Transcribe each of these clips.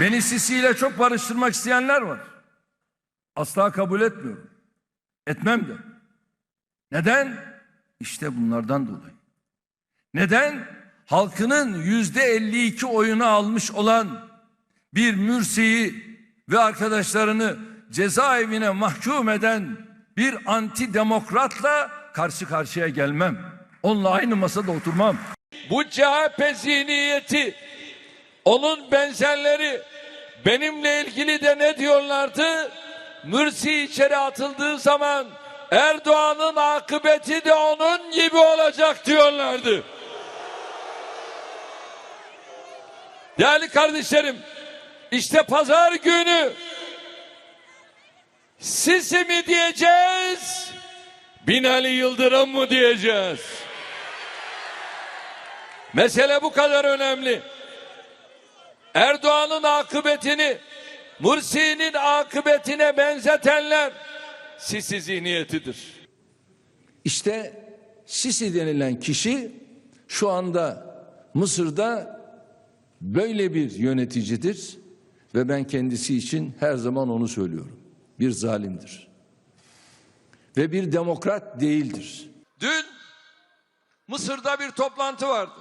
Beni Sisi çok barıştırmak isteyenler var. Asla kabul etmiyorum. Etmem de. Neden? İşte bunlardan dolayı. Neden? Halkının yüzde 52 oyunu almış olan bir Mürsi'yi ve arkadaşlarını cezaevine mahkum eden bir anti demokratla karşı karşıya gelmem. Onunla aynı masada oturmam. Bu CHP zihniyeti onun benzerleri benimle ilgili de ne diyorlardı? Mürsi içeri atıldığı zaman Erdoğan'ın akıbeti de onun gibi olacak diyorlardı. Değerli kardeşlerim, işte pazar günü Sisi mi diyeceğiz, Binali Yıldırım mı diyeceğiz? Mesele bu kadar önemli. Erdoğan'ın akıbetini Mursi'nin akıbetine benzetenler Sisi zihniyetidir. İşte Sisi denilen kişi şu anda Mısır'da böyle bir yöneticidir ve ben kendisi için her zaman onu söylüyorum. Bir zalimdir. Ve bir demokrat değildir. Dün Mısır'da bir toplantı vardı.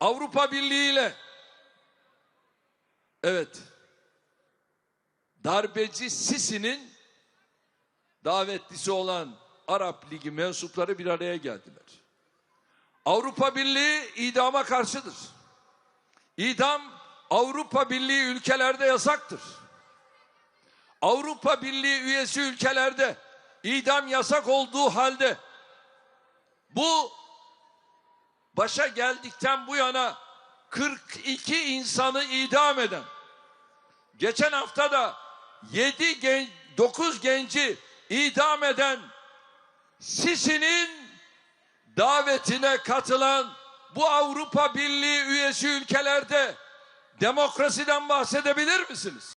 Avrupa Birliği ile evet darbeci Sisi'nin davetlisi olan Arap Ligi mensupları bir araya geldiler. Avrupa Birliği idama karşıdır. İdam Avrupa Birliği ülkelerde yasaktır. Avrupa Birliği üyesi ülkelerde idam yasak olduğu halde bu başa geldikten bu yana 42 insanı idam eden geçen hafta da 7 gen 9 genci idam eden Sisi'nin davetine katılan bu Avrupa Birliği üyesi ülkelerde demokrasiden bahsedebilir misiniz?